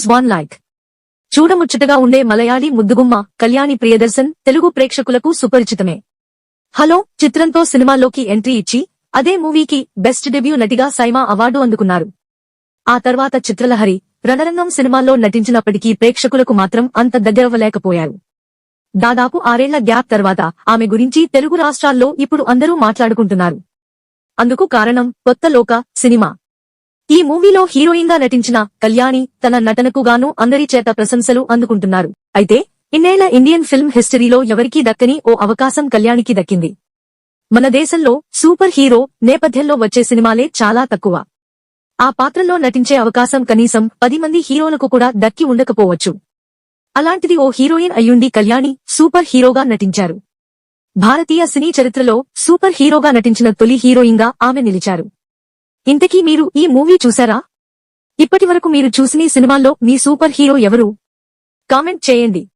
Please one like చూడముచ్చటగా ఉండే మలయాళీ ముద్దుగుమ్మ కళ్యాణి ప్రియదర్శన్ తెలుగు ప్రేక్షకులకు సుపరిచితమే. హలో చిత్రంతో సినిమాల్లోకి ఎంట్రీ ఇచ్చి అదే మూవీకి బెస్ట్ డెబ్యూ నటిగా సైమా అవార్డు అందుకున్నారు. ఆ తర్వాత చిత్రలహరి రణరంగం సినిమాల్లో నటించినప్పటికీ ప్రేక్షకులకు మాత్రం అంత దగ్గరవ్వలేకపోయారు. దాదాపు ఆరేళ్ళ గ్యాప్ తర్వాత ఆమె గురించి తెలుగు రాష్ట్రాల్లో ఇప్పుడు అందరూ మాట్లాడుకుంటున్నారు. అందుకు కారణం కొత్త లోక సినిమా. ఈ మూవీలో హీరోయిన్గా నటించిన కళ్యాణి తన నటనకు గాను అందరి చేత ప్రశంసలు అందుకుంటున్నారు. అయితే ఇన్నేళ్ళ ఇండియన్ ఫిల్మ్ హిస్టరీలో ఎవరికీ దక్కని ఓ అవకాశం కళ్యాణికి దక్కింది. మన దేశంలో సూపర్ హీరో నేపథ్యంలో వచ్చే సినిమాలే చాలా తక్కువ. ఆ పాత్రలో నటించే అవకాశం కనీసం పది మంది హీరోలకు కూడా దక్కి ఉండకపోవచ్చు. అలాంటిది ఓ హీరోయిన్ అయ్యుండి కళ్యాణి సూపర్ హీరోగా నటించారు. భారతీయ సినీ చరిత్రలో సూపర్ హీరోగా నటించిన తొలి హీరోయిన్గా ఆమె నిలిచారు. ఇంతకీ మీరు ఈ మూవీ చూసారా? ఇప్పటివరకు మీరు చూసిన సినిమాల్లో మీ సూపర్ హీరో ఎవరు? కామెంట్ చేయండి.